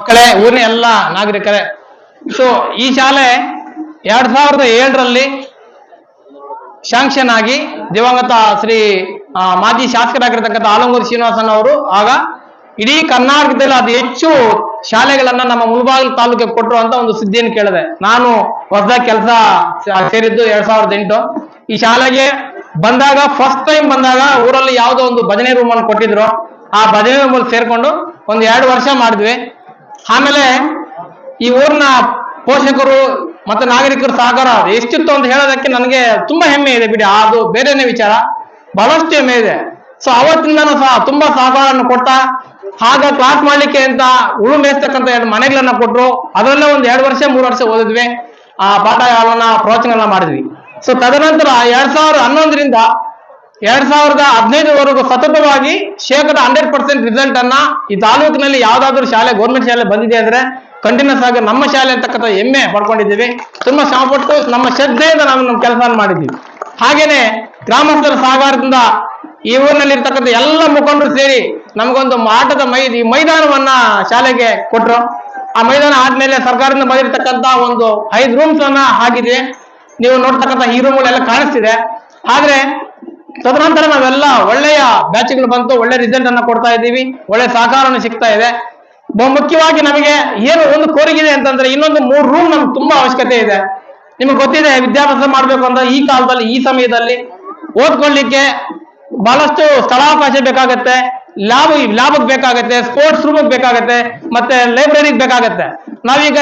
ಮಕ್ಕಳೇ, ಊರಿನ ಎಲ್ಲ ನಾಗರಿಕರೇ. ಸೊ ಈ ಶಾಲೆ ಎರಡ್ ಸಾವಿರದ ಏಳರಲ್ಲಿ ಶಾಂಕ್ಷನ್ ಆಗಿ ದಿವಂಗತ ಶ್ರೀ ಮಾಜಿ ಶಾಸಕರಾಗಿರ್ತಕ್ಕಂಥ ಆಲಂಗೂರು ಶ್ರೀನಿವಾಸನ್ ಅವರು ಆಗ ಇಡೀ ಕರ್ನಾಟಕದಲ್ಲಿ ಅತಿ ಹೆಚ್ಚು ಶಾಲೆಗಳನ್ನ ನಮ್ಮ ಮುಳಬಾಗಿಲು ತಾಲೂಕಿಗೆ ಕೊಟ್ಟರು ಅಂತ ಒಂದು ಸುದ್ದಿಯನ್ನು ಕೇಳಿದೆ. ನಾನು ಹೊಸದಾಗಿ ಕೆಲಸ ಸೇರಿದ್ದು ಎರಡ್ ಸಾವಿರದ ಎಂಟು. ಈ ಶಾಲೆಗೆ ಬಂದಾಗ ಫಸ್ಟ್ ಟೈಮ್ ಬಂದಾಗ ಊರಲ್ಲಿ ಯಾವುದೋ ಒಂದು ಭಜನೆ ರೂಮ್ ಅನ್ನು ಕೊಟ್ಟಿದ್ರು. ಆ ಭಜನೆ ರೂಮಲ್ಲಿ ಸೇರ್ಕೊಂಡು ಒಂದು ಎರಡು ವರ್ಷ ಮಾಡಿದ್ವಿ. ಆಮೇಲೆ ಈ ಊರಿನ ಪೋಷಕರು ಮತ್ತೆ ನಾಗರಿಕರ ಸಹಕಾರ ಎಷ್ಟಿತ್ತು ಅಂತ ಹೇಳೋದಕ್ಕೆ ನನಗೆ ತುಂಬಾ ಹೆಮ್ಮೆ ಇದೆ ಬಿಡಿ. ಅದು ಬೇರೆನೇ ವಿಚಾರ. ಬಹಳಷ್ಟು ಹೆಮ್ಮೆ ಇದೆ. ಸೊ ಅವತ್ತಿಂದನೂ ಸಹ ತುಂಬಾ ಸಹಕಾರವನ್ನು ಕೊಟ್ಟ ಆಗ ಕ್ಲಾಸ್ ಮಾಡ್ಲಿಕ್ಕೆ ಅಂತ ಉಳು ಮೇಯಿಸ್ತಕ್ಕಂಥ ಎರಡು ಮನೆಗಳನ್ನ ಕೊಟ್ಟರು ಅದರಲ್ಲೇ ಒಂದು ಎರಡು ವರ್ಷ, ಮೂರು ವರ್ಷ ಓದಿದ್ವಿ. ಆ ಪಾಠಗಳನ್ನ ಪ್ರವಚನ ಮಾಡಿದ್ವಿ. ಸೊ ತದನಂತರ ಎರಡ್ ಸಾವಿರದ ಹನ್ನೊಂದರಿಂದ ಎರಡ್ ಸಾವಿರದ ಹದಿನೈದುವರೆಗೂ ಸತತವಾಗಿ ಶೇಕಡ ಹಂಡ್ರೆಡ್ ಪರ್ಸೆಂಟ್ ರಿಸಲ್ಟ್ ಅನ್ನ ಈ ತಾಲೂಕಿನಲ್ಲಿ ಯಾವ್ದಾದ್ರು ಶಾಲೆ ಗೌರ್ಮೆಂಟ್ ಶಾಲೆ ಬಂದಿದೆ ಅಂದ್ರೆ ಕಂಟಿನ್ಯೂಸ್ ಆಗಿ ನಮ್ಮ ಶಾಲೆ ಅಂತಕ್ಕಂಥ ಹೆಮ್ಮೆ ಪಡ್ಕೊಂಡಿದ್ದೀವಿ. ತುಂಬಾ ಶ್ರಮಪಟ್ಟು ನಮ್ಮ ಶ್ರದ್ಧೆಯಿಂದ ನಾವು ನಮ್ಮ ಕೆಲಸ ಮಾಡಿದ್ದೀವಿ. ಹಾಗೇನೆ ಗ್ರಾಮಸ್ಥರ ಸಹಕಾರದಿಂದ ಈ ಊರಿನಲ್ಲಿ ಇರ್ತಕ್ಕಂಥ ಎಲ್ಲ ಮುಖಂಡರು ಸೇರಿ ನಮಗೊಂದು ಆಟದ ಮೈ, ಈ ಮೈದಾನವನ್ನ ಶಾಲೆಗೆ ಕೊಟ್ಟರು ಆ ಮೈದಾನ ಆದ್ಮೇಲೆ ಸರ್ಕಾರದಿಂದ ಬಂದಿರತಕ್ಕಂತ ಒಂದು ಐದು ರೂಮ್ಸ್ ಅನ್ನ ಆಗಿದೆ ನೀವು ನೋಡ್ತಕ್ಕಂಥ ಈ ರೂಮ್ಗಳೆಲ್ಲ ಕಾಣಿಸ್ತಿದೆ. ಆದ್ರೆ ತದನಂತರ ನಾವೆಲ್ಲ ಒಳ್ಳೆಯ ಬ್ಯಾಚ್ಗಳು ಬಂತು, ಒಳ್ಳೆ ರಿಸಲ್ಟ್ ಅನ್ನ ಕೊಡ್ತಾ ಇದ್ದೀವಿ, ಒಳ್ಳೆ ಸಹಕಾರನೂ ಸಿಗ್ತಾ ಇದೆ. ಮುಖ್ಯವಾಗಿ ನಮಗೆ ಏನು ಒಂದು ಕೋರಿಕೆ ಇದೆ ಅಂತಂದ್ರೆ ಇನ್ನೊಂದು ಮೂರು ರೂಮ್ ನಮ್ಗೆ ತುಂಬಾ ಅವಶ್ಯಕತೆ ಇದೆ. ನಿಮಗೆ ಗೊತ್ತಿದೆ, ವಿದ್ಯಾಭ್ಯಾಸ ಮಾಡ್ಬೇಕು ಅಂದ್ರೆ ಈ ಕಾಲದಲ್ಲಿ, ಈ ಸಮಯದಲ್ಲಿ ಓದ್ಕೊಳ್ಳಿಕ್ಕೆ ಬಹಳಷ್ಟು ಸ್ಥಳಾವಕಾಶ ಬೇಕಾಗತ್ತೆ. ಲ್ಯಾಬ್ ಲಾಭಕ್ಕೆ ಬೇಕಾಗತ್ತೆ ಸ್ಪೋರ್ಟ್ಸ್ ರೂಮ್ ಬೇಕಾಗತ್ತೆ, ಮತ್ತೆ ಲೈಬ್ರರಿಗೆ ಬೇಕಾಗತ್ತೆ. ನಾವೀಗ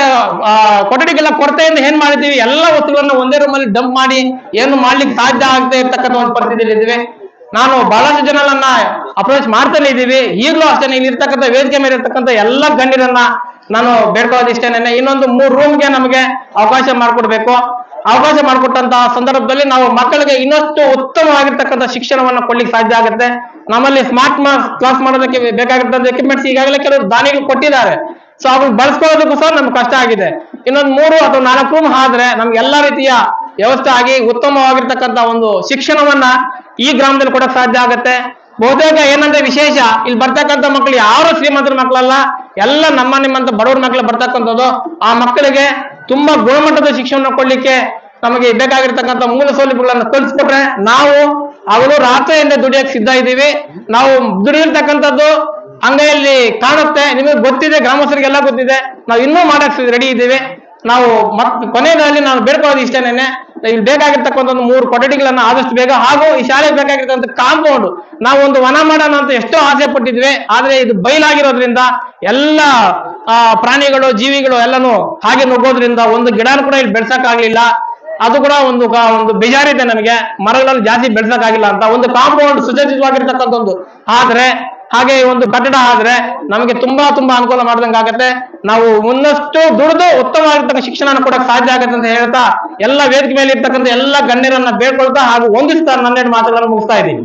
ಕೊಠಡಿಗೆಲ್ಲ ಕೊರತೆಯಿಂದ ಏನ್ ಮಾಡಿದೀವಿ ಎಲ್ಲ ವಸ್ತುಗಳನ್ನ ಒಂದೇ ರೂಮಲ್ಲಿ ಡಂಪ್ ಮಾಡಿ, ಏನು ಮಾಡ್ಲಿಕ್ಕೆ ಸಾಧ್ಯ ಆಗದೆ ಇರ್ತಕ್ಕಂಥ ಒಂದು ಪರಿಸ್ಥಿತಿಯಲ್ಲಿ ಇದ್ದೀವಿ. ನಾನು ಬಹಳಷ್ಟು ಜನರನ್ನ ಅಪ್ರೋಚ್ ಮಾಡ್ತಾನೆ ಇದ್ದೀವಿ. ಈಗಲೂ ಅಷ್ಟೇ ಇಲ್ಲಿ ಇರ್ತಕ್ಕಂಥ ವೇದಿಕೆ ಮೇಲೆ ಇರ್ತಕ್ಕಂಥ ಎಲ್ಲ ಗಣ್ಯರನ್ನ ನಾನು ಬೇಡ್ಕೊಳ್ಳೋದು ಇಷ್ಟೇನೆ ಇನ್ನೊಂದು ಮೂರು ರೂಮ್ಗೆ ನಮಗೆ ಅವಕಾಶ ಮಾಡಿಕೊಡ್ಬೇಕು. ಅವಕಾಶ ಮಾಡಿಕೊಟ್ಟಂತಹ ಸಂದರ್ಭದಲ್ಲಿ ನಾವು ಮಕ್ಕಳಿಗೆ ಇನ್ನಷ್ಟು ಉತ್ತಮವಾಗಿರ್ತಕ್ಕಂಥ ಶಿಕ್ಷಣವನ್ನ ಕೊಡ್ಲಿಕ್ಕೆ ಸಾಧ್ಯ ಆಗುತ್ತೆ. ನಮ್ಮಲ್ಲಿ ಸ್ಮಾರ್ಟ್ ಕ್ಲಾಸ್ ಮಾಡೋದಕ್ಕೆ ಬೇಕಾಗಿರ್ತಕ್ಕಂಥ ಎಕ್ವಿಪ್ಮೆಂಟ್ಸ್ ಈಗಾಗಲೇ ಕೆಲವರು ದಾನಿಗಳು ಕೊಟ್ಟಿದ್ದಾರೆ. ಸೊ ಅದನ್ನ ಬಳಸ್ಕೊಳ್ಳೋದಕ್ಕೂ ಸಹ ನಮ್ಗೆ ಕಷ್ಟ ಆಗಿದೆ. ಇನ್ನೊಂದು ಮೂರು ಅಥವಾ ನಾಲ್ಕು ರೂಮ್ ಆದ್ರೆ ನಮ್ಗೆ ಎಲ್ಲಾ ರೀತಿಯ ವ್ಯವಸ್ಥೆ ಆಗಿ ಉತ್ತಮವಾಗಿರ್ತಕ್ಕಂಥ ಒಂದು ಶಿಕ್ಷಣವನ್ನ ಈ ಗ್ರಾಮದಲ್ಲಿ ಕೊಡಕ್ ಸಾಧ್ಯ ಆಗತ್ತೆ. ಬಹುತೇಕ ಏನಂದ್ರೆ ವಿಶೇಷ, ಇಲ್ಲಿ ಬರ್ತಕ್ಕಂಥ ಮಕ್ಕಳು ಯಾರು ಶ್ರೀಮಂತರ ಮಕ್ಕಳಲ್ಲ, ಎಲ್ಲ ನಮ್ಮ ನಿಮ್ಮಂತ ಬಡವ್ರ ಮಕ್ಕಳು ಬರ್ತಕ್ಕಂಥದ್ದು. ಆ ಮಕ್ಕಳಿಗೆ ತುಂಬಾ ಗುಣಮಟ್ಟದ ಶಿಕ್ಷಣ ಕೊಡ್ಲಿಕ್ಕೆ ನಮಗೆ ಬೇಕಾಗಿರ್ತಕ್ಕಂಥ ಮೂಲ ಸೌಲಭ್ಯಗಳನ್ನ ಕಲ್ಸ್ಕೊಟ್ರೆ ನಾವು ಅವರು ರಾತ್ರಿಯಿಂದ ದುಡಿಯಕ್ಕೆ ಸಿದ್ಧ ಇದ್ದೀವಿ. ನಾವು ದುಡಿಯಿರ್ತಕ್ಕಂಥದ್ದು ಅಂಗೈಯಲ್ಲಿ ಕಾಣುತ್ತೆ. ನಿಮಗೆ ಗೊತ್ತಿದೆ ಗ್ರಾಮಸ್ಥರಿಗೆಲ್ಲ ಗೊತ್ತಿದೆ. ನಾವು ಇನ್ನೂ ಮಾಡಕ್ ರೆಡಿ ಇದ್ದೀವಿ. ನಾವು ಮತ್ ಕೊನೆಯಲ್ಲಿ ನಾನು ಬೇಡ್ಕೊಳ್ಳೋದು ಇಷ್ಟೇನೆ ಇಲ್ಲಿ ಬೇಕಾಗಿರ್ತಕ್ಕಂಥ ಒಂದು ಮೂರು ಕೊಠಡಿಗಳನ್ನ ಆದಷ್ಟು ಬೇಗ ಹಾಗೂ ಈ ಶಾಲೆಗೆ ಬೇಕಾಗಿರ್ತಕ್ಕಂಥ ಕಾಂಪೌಂಡ್. ನಾವು ಒಂದು ವನ ಮಾಡೋಣ ಅಂತ ಎಷ್ಟೋ ಆಸೆ ಪಟ್ಟಿದ್ವಿ. ಆದ್ರೆ ಇದು ಬಯಲಾಗಿರೋದ್ರಿಂದ ಎಲ್ಲ ಪ್ರಾಣಿಗಳು, ಜೀವಿಗಳು ಎಲ್ಲಾನು ಹಾಗೆ ನುಗ್ಗೋದ್ರಿಂದ ಒಂದು ಗಿಡನೂ ಕೂಡ ಇಲ್ಲಿ ಬೆಳ್ಸಕ್ಕಾಗ್ಲಿಲ್ಲ. ಅದು ಕೂಡ ಒಂದು ಒಂದು ಬೇಜಾರಿದೆ ನಮಗೆ. ಮರಗಳಲ್ಲಿ ಜಾಸ್ತಿ ಬೆಳ್ಸಕ್ಕಾಗಿಲ್ಲ ಅಂತ ಒಂದು ಕಾಂಪೌಂಡ್ ಸುಸಜ್ಜಿತವಾಗಿರ್ತಕ್ಕಂಥ ಒಂದು ಆದ್ರೆ ಹಾಗೆ ಈ ಒಂದು ಕಟ್ಟಡ ಆದ್ರೆ ನಮಗೆ ತುಂಬಾ ತುಂಬಾ ಅನುಕೂಲ ಮಾಡ್ದಂಗೆ ಆಗತ್ತೆ. ನಾವು ಮುನ್ನಷ್ಟು ದುಡಿದು ಉತ್ತಮವಾಗಿರ್ತಕ್ಕಂಥ ಶಿಕ್ಷಣ ಕೊಡಕ್ಕೆ ಸಾಧ್ಯ ಆಗತ್ತೆ ಅಂತ ಹೇಳ್ತಾ ಎಲ್ಲ ವೇದಿಕೆ ಮೇಲೆ ಇರ್ತಕ್ಕಂಥ ಎಲ್ಲ ಗಣ್ಯರನ್ನ ಬೇಡ್ಕೊಳ್ತಾ ಹಾಗೂ ಒಂದಿಷ್ಟು ನನ್ನೆರಡು ಮಾತುಗಳನ್ನು ಮುಗಿಸ್ತಾ ಇದ್ದೀನಿ.